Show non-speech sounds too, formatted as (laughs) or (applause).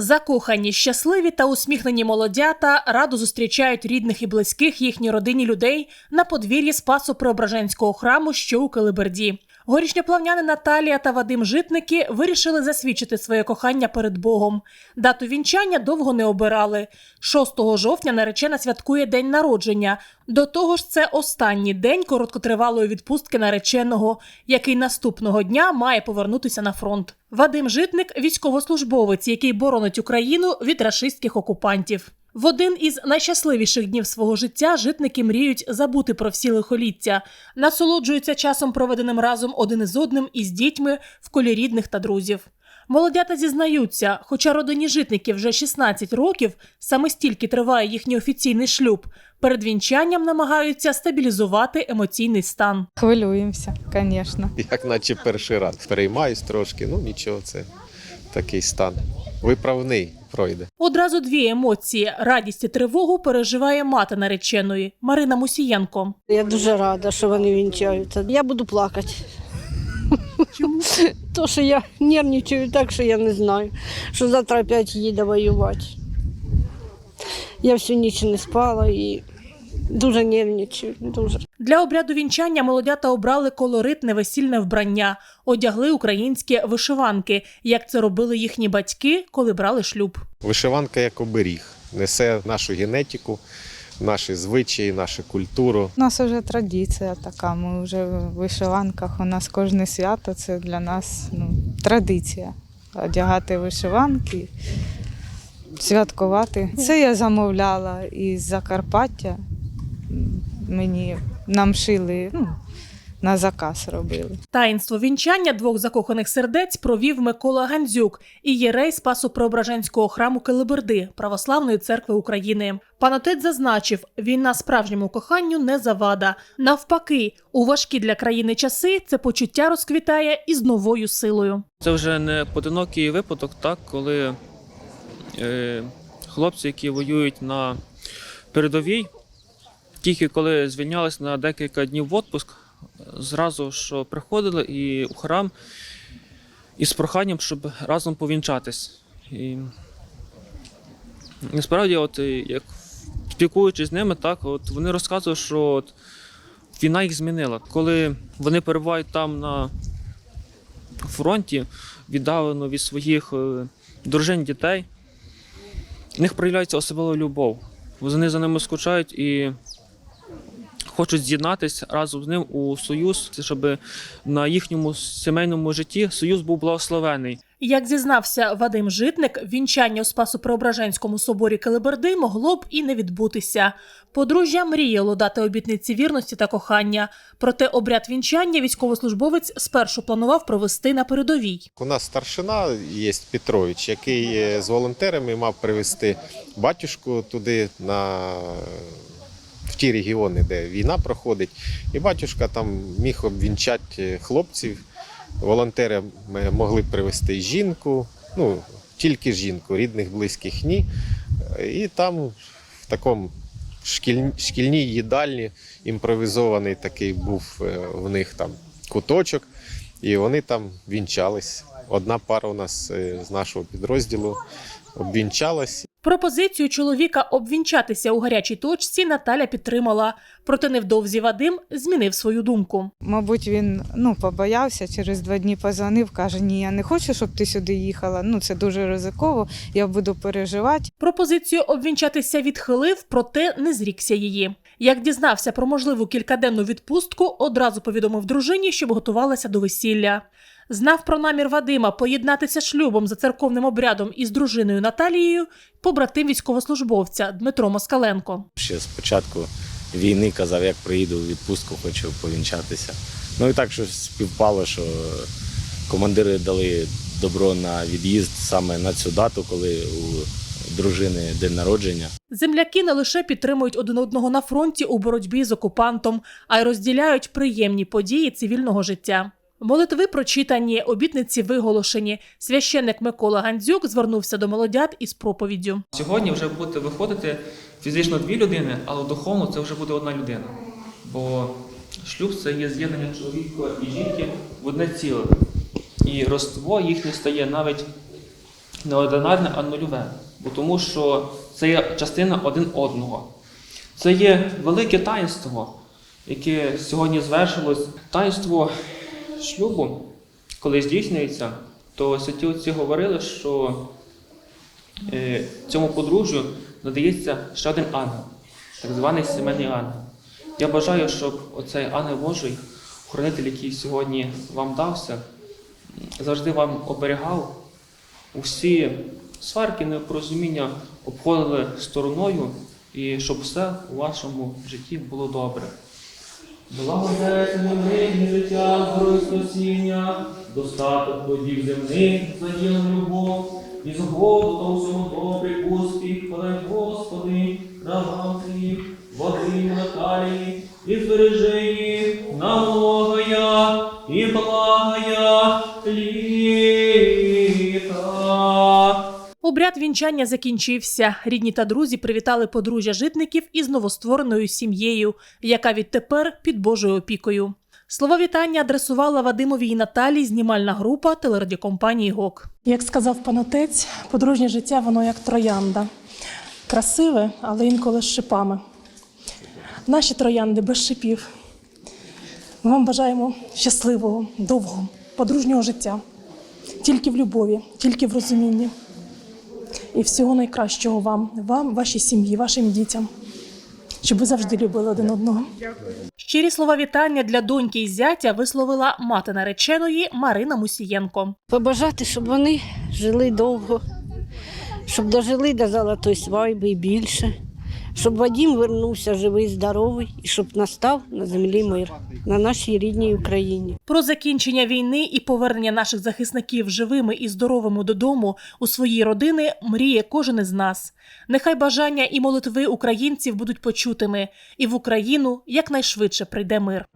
Закохані, щасливі та усміхнені молодята радо зустрічають рідних і близьких їхній родині людей на подвір'ї Спасо Преображенського храму, що у Калиберді. Горішньоплавняни Наталія та Вадим Житники вирішили засвідчити своє кохання перед Богом. Дату вінчання довго не обирали. 6 жовтня наречена святкує день народження. До того ж, це останній день короткотривалої відпустки нареченого, який наступного дня має повернутися на фронт. Вадим Житник військовослужбовець, який боронить Україну від рашистських окупантів. В один із найщасливіших днів свого життя житники мріють забути про всі лихоліття, насолоджуються часом, проведеним разом один із одним із дітьми в колі рідних та друзів. Молодята зізнаються, хоча родині житників вже 16 років, саме стільки триває їхній офіційний шлюб. Перед вінчанням намагаються стабілізувати емоційний стан. Хвилюємося, звісно. як наче перший раз. Переймаюсь трошки, ну нічого, це такий стан. Виправний пройде. Одразу дві емоції радість і тривогу переживає мати нареченої Марина Мусієнко. Я дуже рада, що вони вінчаються. Я буду плакати. Чому? (laughs) То, що я нервничаю так, що я не знаю, що завтра опять їде воювати. Я всю ніч не спала і дуже нервничаю. Дуже. Для обряду вінчання молодята обрали колоритне весільне вбрання, одягли українські вишиванки, як це робили їхні батьки, коли брали шлюб. Вишиванка як оберіг, несе нашу генетику, наші звичаї, нашу культуру. У нас вже традиція така. Ми вже в вишиванках. У нас кожне свято це для нас ну, традиція. Одягати вишиванки, святкувати. Це я замовляла із Закарпаття. Мені нам шили, ну, на заказ робили. Таїнство вінчання двох закоханих сердець провів Микола Гандзюк і єрей Спасу Преображенського храму Келеберди Православної церкви України. Пан отець зазначив, війна справжньому коханню не завада. Навпаки, у важкі для країни часи це почуття розквітає із новою силою. Це вже не поодинокий випадок, так, коли е, хлопці, які воюють на передовій, тільки коли звільнялись на декілька днів в отпуск, зразу що приходили і у храм із проханням, щоб разом повінчатись. І насправді, от, е, як спілкуючись з ними, так, от, вони розказують, що от, війна їх змінила. Коли вони перебувають там на фронті, віддалено від своїх е, дружин, дітей, в них проявляється особлива любов. Вони за ними скучають і хочуть з'єднатися разом з ним у союз, щоб на їхньому сімейному житті союз був благословений. Як зізнався Вадим Житник, вінчання у Спасу Преображенському соборі Келеберди могло б і не відбутися. Подружжя мріяло дати обітниці вірності та кохання. Проте обряд вінчання військовослужбовець спершу планував провести на передовій. У нас старшина є Петрович, який е, з волонтерами мав привезти батюшку туди на ті регіони, де війна проходить. І батюшка там міг обвінчати хлопців. Волонтери могли привезти жінку, ну тільки жінку, рідних, близьких ні. І там в такому шкіль... шкільній їдальні імпровізований такий був е, в них там куточок. І вони там вінчались. Одна пара у нас е, з нашого підрозділу обвінчалась. Пропозицію чоловіка обвінчатися у гарячій точці Наталя підтримала. Проте невдовзі Вадим змінив свою думку. Мабуть, він ну, побоявся, через два дні позвонив, каже, ні, я не хочу, щоб ти сюди їхала. Ну, це дуже ризиково, я буду переживати. Пропозицію обвінчатися відхилив, проте не зрікся її. Як дізнався про можливу кількаденну відпустку, одразу повідомив дружині, щоб готувалася до весілля. Знав про намір Вадима поєднатися шлюбом за церковним обрядом із дружиною Наталією, побратим військовослужбовця Дмитро Москаленко. Ще з початку війни казав, як приїду у відпустку, хочу повінчатися. Ну і так щось співпало, що командири дали добро на від'їзд саме на цю дату, коли у дружини день народження. Земляки не лише підтримують один одного на фронті у боротьбі з окупантом, а й розділяють приємні події цивільного життя. Молитви прочитані, обітниці виголошені. Священник Микола Гандзюк звернувся до молодят із проповіддю. Сьогодні вже буде виходити фізично дві людини, але духовно це вже буде одна людина. Бо шлюб це є з'єднання чоловіка і жінки в одне ціле. І родство їхнє стає навіть не одинарне, а нульове. Бо тому що це є частина один одного. Це є велике таїнство, яке сьогодні звершилось. Таїнство шлюбу, коли здійснюється, то святі отці говорили, що е, цьому подружжю надається ще один ангел, так званий сімейний ангел. Я бажаю, щоб оцей ангел Божий, охоронитель, який сьогодні вам дався, завжди вам оберігав усі сварки, непорозуміння обходили стороною, і щоб все у вашому житті було добре. Благодетне мирні життя, здоров'я спасіння, достаток плодів земних, заділом любов, і згоду та усьому добрий успіх, подай Господи, рабам твій, води Наталії, і збережи вінчання закінчився. Рідні та друзі привітали подружжя житників із новоствореною сім'єю, яка відтепер під Божою опікою. Слова вітання адресувала Вадимові і Наталії знімальна група телерадіокомпанії ГОК. Як сказав пан отець, подружнє життя воно як троянда. Красиве, але інколи з шипами. Наші троянди без шипів. Ми вам бажаємо щасливого, довгого, подружнього життя. Тільки в любові, тільки в розумінні. І всього найкращого вам, вам, вашій сім'ї, вашим дітям, щоб ви завжди любили один одного. Щирі слова вітання для доньки і зятя висловила мати нареченої Марина Мусієнко. Побажати, щоб вони жили довго, щоб дожили до золотої свайби і більше, щоб Вадім вернувся живий, здоровий і щоб настав на землі мир на нашій рідній Україні. Про закінчення війни і повернення наших захисників живими і здоровими додому у свої родини мріє кожен із нас. Нехай бажання і молитви українців будуть почутими, і в Україну якнайшвидше прийде мир.